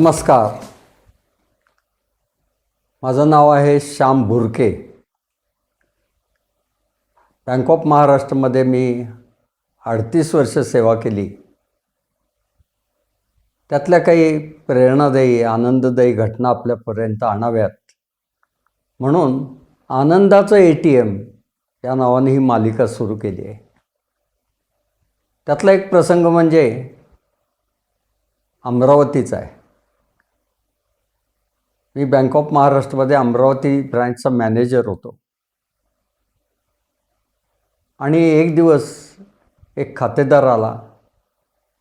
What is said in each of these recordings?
नमस्कार. माझं नाव आहे श्याम भुरके बँक ऑफ महाराष्ट्रमध्ये मी अडतीस वर्ष सेवा केली. त्यातल्या काही प्रेरणादायी आनंददायी घटना आपल्यापर्यंत आणाव्यात. म्हणून आनंदाचं ए टी एम या नावाने ही मालिका सुरू केली आहे. त्यातला एक प्रसंग म्हणजे अमरावतीचा आहे. मी बँक ऑफ महाराष्ट्रमध्ये अमरावती ब्रँचचा मॅनेजर होतो. आणि एक दिवस एक खातेदार आला.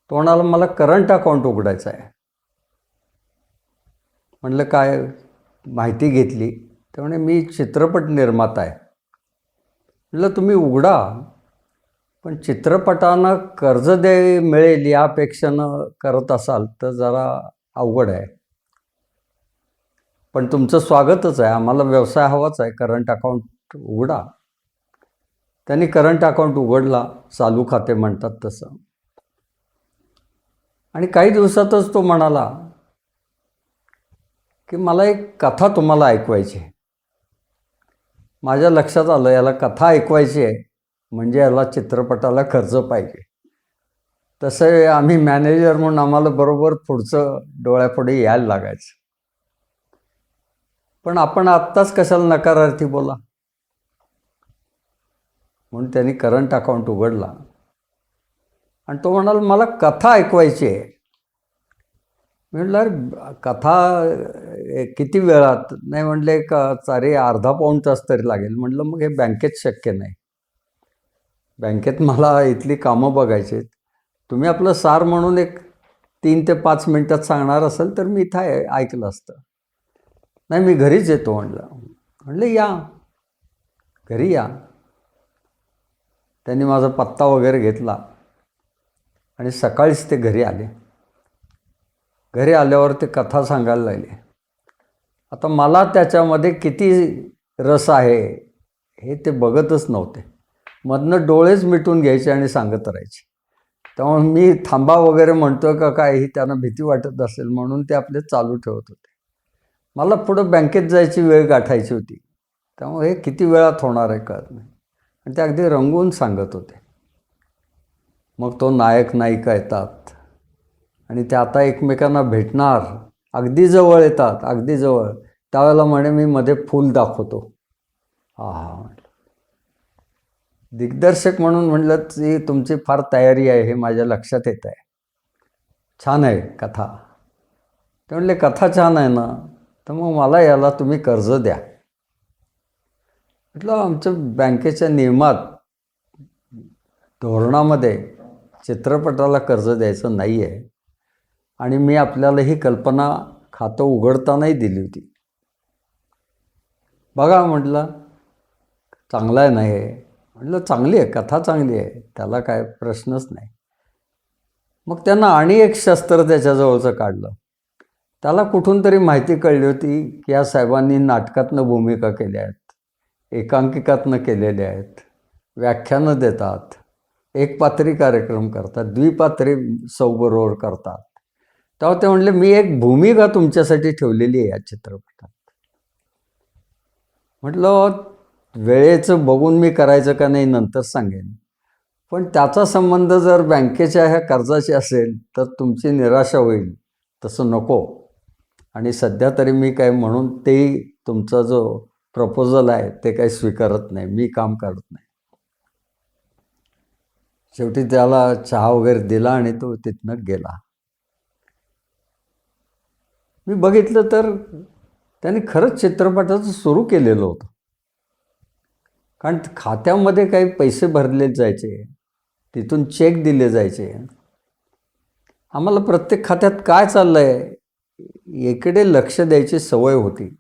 तो म्हणाला मला करंट अकाउंट उघडायचं आहे. म्हणलं काय माहिती घेतली? त्यामुळे मी चित्रपट निर्माता आहे. म्हटलं तुम्ही उघडा पण चित्रपटांना कर्ज दे मिळेल यापेक्षानं करत असाल तर जरा अवघड आहे. पण तुमचं स्वागतच आहे. आम्हाला व्यवसाय हवाच आहे. करंट अकाउंट उघडा. त्यांनी करंट अकाउंट उघडला चालू खाते म्हणतात तसं. आणि काही दिवसातच तो म्हणाला की मला एक कथा तुम्हाला ऐकवायची आहे. माझ्या लक्षात आलं याला कथा ऐकवायची आहे. म्हणजे याला चित्रपटाला खर्च पाहिजे. तसं आम्ही मॅनेजर म्हणून आम्हाला बरोबर पुढचं डोळ्यापुढे यायला लागायचं. पण आपण आत्ताच कशाला नकारार्थी बोला? म्हणून त्यांनी करंट अकाउंट उघडला. आणि तो म्हणाला मला कथा ऐकवायची आहे. मी म्हटलं अरे कथा किती वेळात? नाही म्हणले का चारे अर्धा पाऊण तास तरी लागेल. म्हटलं मग हे बँकेत शक्य नाही. बँकेत मला इथली कामं बघायची आहेत. तुम्ही आपलं सार म्हणून एक तीन ते पाच मिनटात सांगणार असेल तर मी इथं ऐकलं असतं. नाही मी घरीच येतो म्हणलं. म्हणलं या. घरी या. त्यांनी माझा पत्ता वगैरे घेतला. आणि सकाळीच ते घरी आले. घरी आल्यावर ते कथा सांगायला लागले. आता मला त्याच्यामध्ये किती रस आहे हे ते बघतच नव्हते. मधनं डोळेच मिटून घ्यायचे आणि सांगत राहायचे. त्यामुळे मी थांबा वगैरे म्हणतोय का काय ही त्यांना भीती वाटत असेल म्हणून ते आपले चालू ठेवत होते. मला पुढं बँकेत जायची वेळ गाठायची होती. त्यामुळे हे किती वेळात होणार आहे कळत नाही. आणि ते अगदी रंगवून सांगत होते. मग तो नायक नायिका येतात. आणि ते आता एकमेकांना भेटणार. अगदी जवळ येतात अगदी जवळ. त्यावेळेला म्हणे मी मध्ये फूल दाखवतो. हा हा म्हटलं. दिग्दर्शक म्हणून म्हटलं की तुमची फार तयारी आहे हे माझ्या लक्षात येत आहे छान आहे कथा. ते म्हणले कथा छान आहे ना. तर मग मला याला तुम्ही कर्ज द्या. म्हटलं आमच्या बँकेच्या नियमात धोरणामध्ये चित्रपटाला कर्ज द्यायचं नाही आहे आणि मी आपल्याला ही कल्पना खातं उघडतानाही दिली होती. बघा म्हटलं चांगला आहे नाही आहे? म्हटलं चांगली आहे कथा चांगली आहे त्याला काय प्रश्नच नाही. मग त्यांना आणि एक शस्त्र त्याच्याजवळचं काढलं. त्याला कुठून तरी माहिती कळली होती की या साहेबांनी नाटकातनं भूमिका केल्या आहेत एकांकिकातनं केलेल्या आहेत व्याख्यानं देतात एक पात्री कार्यक्रम करतात द्विपात्री सौबरोबर करतात. तेव्हा ते म्हणले मी एक भूमिका तुमच्यासाठी ठेवलेली आहे या चित्रपटात. म्हटलं वेळेचं बघून मी करायचं का नाही नंतर सांगेन. पण त्याचा संबंध जर बँकेच्या ह्या कर्जाशी असेल तर तुमची निराशा होईल. तसं नको. आणि सध्या तरी मी काय म्हणून ते तुमचा जो प्रपोजल आहे ते काही स्वीकारत नाही. मी काम करत नाही. शेवटी त्याला चहा वगैरे दिला आणि तो तिथनं गेला. मी बघितलं तर त्याने खरंच चित्रपटाचं सुरू केलेलं होतं. कारण खात्यामध्ये काही पैसे भरले जायचे तिथून चेक दिले जायचे. आम्हाला प्रत्येक खात्यात काय चाललं आहे एकडे लक्ष द्यायची सवय होती.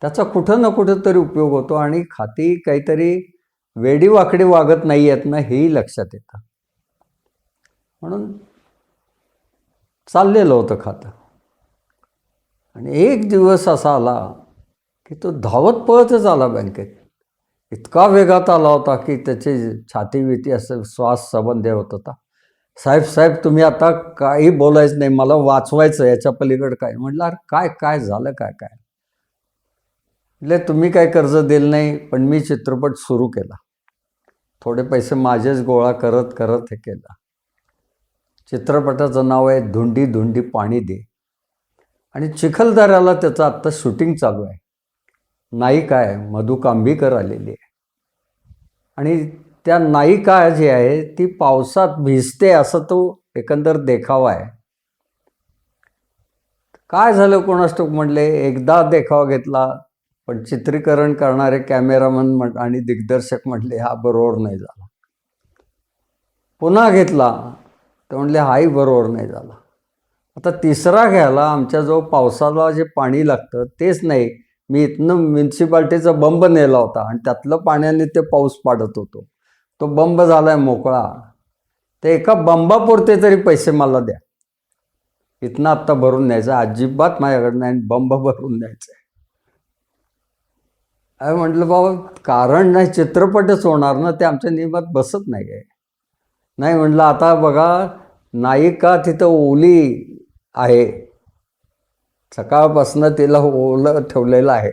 त्याचा कुठं ना कुठं तरी उपयोग होतो आणि खाती काहीतरी वेडीवाकडी वागत नाही आहेत ना हेही लक्षात येतं. म्हणून चाललेलं होतं खातं. आणि एक दिवस असा आला की तो धावत पळतच आला बँकेत. इतका वेगात आला होता की त्याची छाती विती असं श्वास संबंध होत होता. साहेब साहेब तुम्ही आता काही बोलायचं नाही मला वाचवायचं याच्या पलीकडे काय? म्हटलं अरे काय काय झालं काय काय? म्हटले तुम्ही काय कर्ज दिलं नाही पण मी चित्रपट सुरू केला. थोडे पैसे माझेच गोळा करत करत हे केलं. चित्रपटाचं नाव आहे धुंडी धुंडी पाणी दे. आणि चिखलदऱ्याला त्याचं आत्ता शूटिंग चालू आहे. नाही काय मधु कांबीकर आलेली आहे. आणि त्या नायिका जी आहे ती पावसात भिजते असं तो एकंदर देखावा आहे. काय झालं? कोणास म्हटले म्हणले एकदा देखावा घेतला पण चित्रीकरण करणारे कॅमेरामन म्हण आणि दिग्दर्शक म्हटले हा बरोबर नाही झाला. पुन्हा घेतला तर म्हणले हाही बरोबर नाही झाला. आता तिसरा घ्यायला आमच्याजवळ पावसाला जे पाणी लागतं तेच नाही. मी इथनं म्युन्सिपाल्टीचा बंब नेला होता आणि त्यातलं पाण्याने ते पाऊस पाडत होतो. तो बंब झाला आहे मोकळा. ते एका बंबापुरते तरी पैसे मला द्या. इथनं आत्ता भरून द्यायचं अजिबात माझ्याकडनं नाही बंब भरून द्यायचं आहे. अरे म्हटलं बाबा कारण नाही चित्रपटच होणार ना ते आमच्या नियमात बसत नाही आहे. नाही म्हटलं आता बघा नायिका तिथं ओली आहे. सकाळपासनं तिला ओलं ठेवलेलं आहे.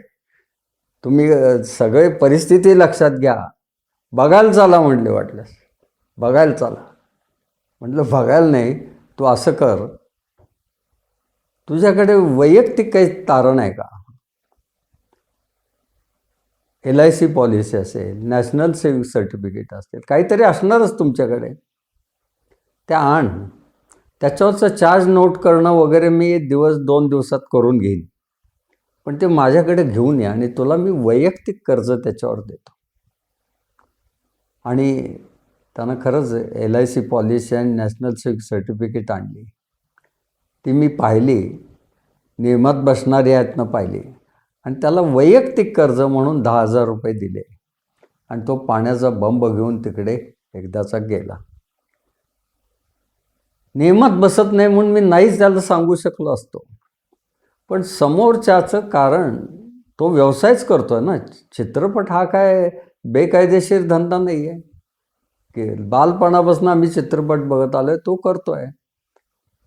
तुम्ही सगळे परिस्थिती लक्षात घ्या. बघायला चाला म्हटले वाटल्यास. बघायला चाला. म्हटलं बघायला नाही तू असं कर. तुझ्याकडे वैयक्तिक काही तारण आहे का? एल आय सी पॉलिसी असेल नॅशनल सेविंग सर्टिफिकेट असेल काहीतरी असणारच तुमच्याकडे. त्या आण. त्याच्यावरचा चार्ज नोट करणं वगैरे मी दिवस दोन दिवसात करून घेईन. पण ते माझ्याकडे घेऊन या आणि तुला मी वैयक्तिक कर्ज त्याच्यावर देतो. आणि त्यानं खरंच एल आय सी पॉलिसी आणि नॅशनल सेविंग सर्टिफिकेट आणली. ती मी पाहिली नियमात बसणारी आहेत पाहिली. आणि त्याला वैयक्तिक कर्ज म्हणून दहा हजार रुपये दिले. आणि तो पाण्याचा बंब घेऊन तिकडे एकदाचा गेला. नियमात बसत नाही म्हणून मी नाहीच त्याला सांगू शकलो असतो. पण समोरच्याचं कारण तो व्यवसायच करतोय ना. चित्रपट हा काय बेकायदेशीर धंदा नाही आहे. की बालपणापासून आम्ही चित्रपट बघत आलोय तो करतोय.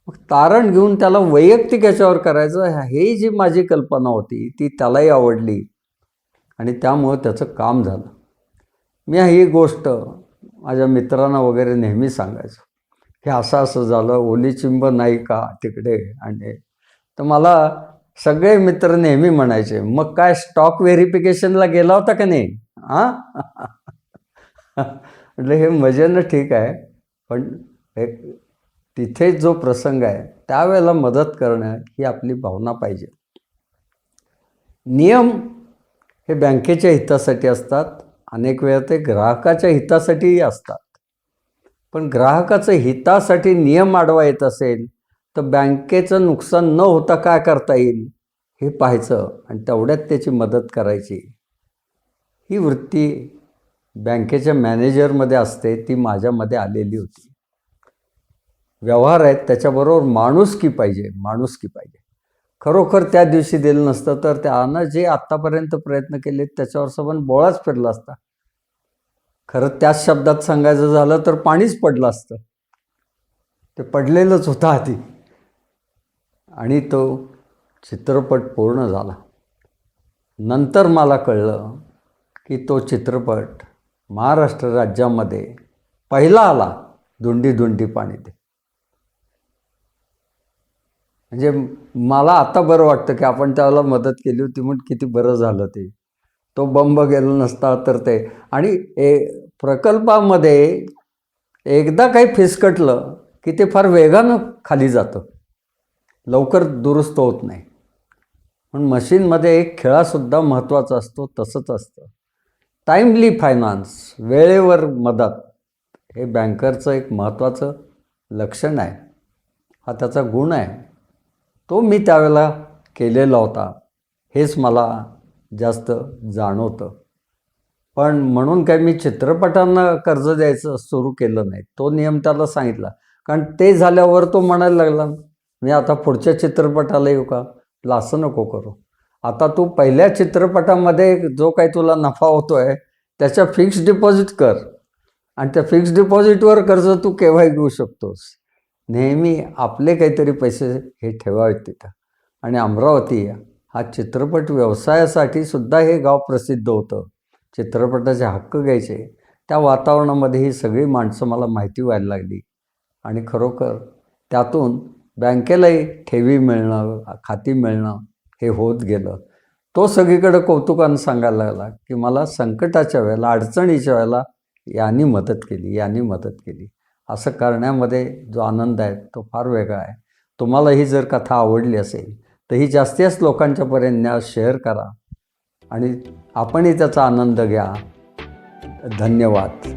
मग तारण घेऊन त्याला वैयक्तिक याच्यावर करायचं हे जी माझी कल्पना होती ती त्यालाही आवडली. आणि त्यामुळं त्याचं काम झालं. मी ही गोष्ट माझ्या मित्रांना वगैरे नेहमी सांगायचो. हे असं असं झालं ओली चिंब नाही का तिकडे? आणि तर मला सगळे मित्र नेहमी म्हणायचे मग काय स्टॉक व्हेरिफिकेशनला गेला होता का नाही? हां? म्हटलं हे मजेनं ठीक आहे पण एक तिथे जो प्रसंग आहे त्यावेळेला मदत करणं ही आपली भावना पाहिजे. नियम हे बँकेच्या हितासाठी असतात अनेक वेळा ते ग्राहकाच्या हितासाठीही असतात. पण ग्राहकाचं हितासाठी नियम आडवा येत असेल तर बँकेचं नुकसान न होता काय करता येईल हे पाहायचं आणि तेवढ्यात त्याची मदत करायची. ही वृत्ती बँकेच्या मॅनेजरमध्ये असते ती माझ्यामध्ये आलेली होती. व्यवहार आहेत त्याच्याबरोबर माणुसकी पाहिजे माणुसकी पाहिजे. खरोखर त्या दिवशी दिलं नसतं तर त्यानं जे आत्तापर्यंत प्रयत्न केले त्याच्यावर सबन बोळाच फिरला असता. खरं त्याच शब्दात सांगायचं झालं तर पाणीच पडलं असतं. ते पडलेलंच होतं आधी. आणि तो चित्रपट पूर्ण झाला. नंतर मला कळलं की तो चित्रपट महाराष्ट्र राज्यामध्ये पहिला आला धुंडी धुंडी पाणी दे म्हणजे मला आता बरं वाटतं की आपण त्याला मदत केली होती म्हणून किती बरं झालं ते. तो बंब गेला नसता तर ते. आणि ए प्रकल्पामध्ये एकदा काही फिसकटलं की ते फार वेगानं खाली जातं. लवकर दुरुस्त होत नाही. पण मशीनमध्ये एक खेळासुद्धा महत्त्वाचा असतो तसंच असतं. टाईमली फायनान्स वेळेवर मदत हे बँकरचं एक महत्त्वाचं लक्षण आहे. हा त्याचा गुण आहे. तो मी त्यावेळेला केलेला होता. हेच मला जास्त जाणवतं. पण म्हणून काय मी चित्रपटांना कर्ज द्यायचं सुरू केलं नाही. तो नियम त्याला सांगितला. कारण ते झाल्यावर तो म्हणायला लागला मी आता पुढच्या चित्रपटाला येऊ का? तुला असं नको करू. आता तू पहिल्या चित्रपटामध्ये जो काही तुला नफा होतो आहे त्याच्या फिक्स डिपॉझिट कर. आणि त्या फिक्स्ड डिपॉझिटवर कर्ज तू केव्हाही घेऊ शकतोस. नेहमी आपले काहीतरी पैसे हे ठेवावेत तिथं. आणि अमरावती हा चित्रपट व्यवसायासाठी सुद्धा हे गाव प्रसिद्ध होतं. चित्रपटाचे हक्क घ्यायचे. त्या वातावरणामध्ये ही सगळी माणसं मला माहिती व्हायला लागली. आणि खरोखर त्यातून बँकेलाही ठेवी मिळणं खाती मिळणं हे होत गेलं. तो सगळीकडे कौतुकानं सांगायला लागला की मला संकटाच्या वेळेला अडचणीच्या वेळेला यांनी मदत केली यांनी मदत केली. असं करण्यामध्ये जो आनंद आहे तो फार वेगळा आहे. तुम्हाला ही जर कथा आवडली असेल तर ही जास्तीच जास्त लोकांच्यापर्यंत न्या शेअर करा आणि आपणही त्याचा आनंद घ्या. धन्यवाद.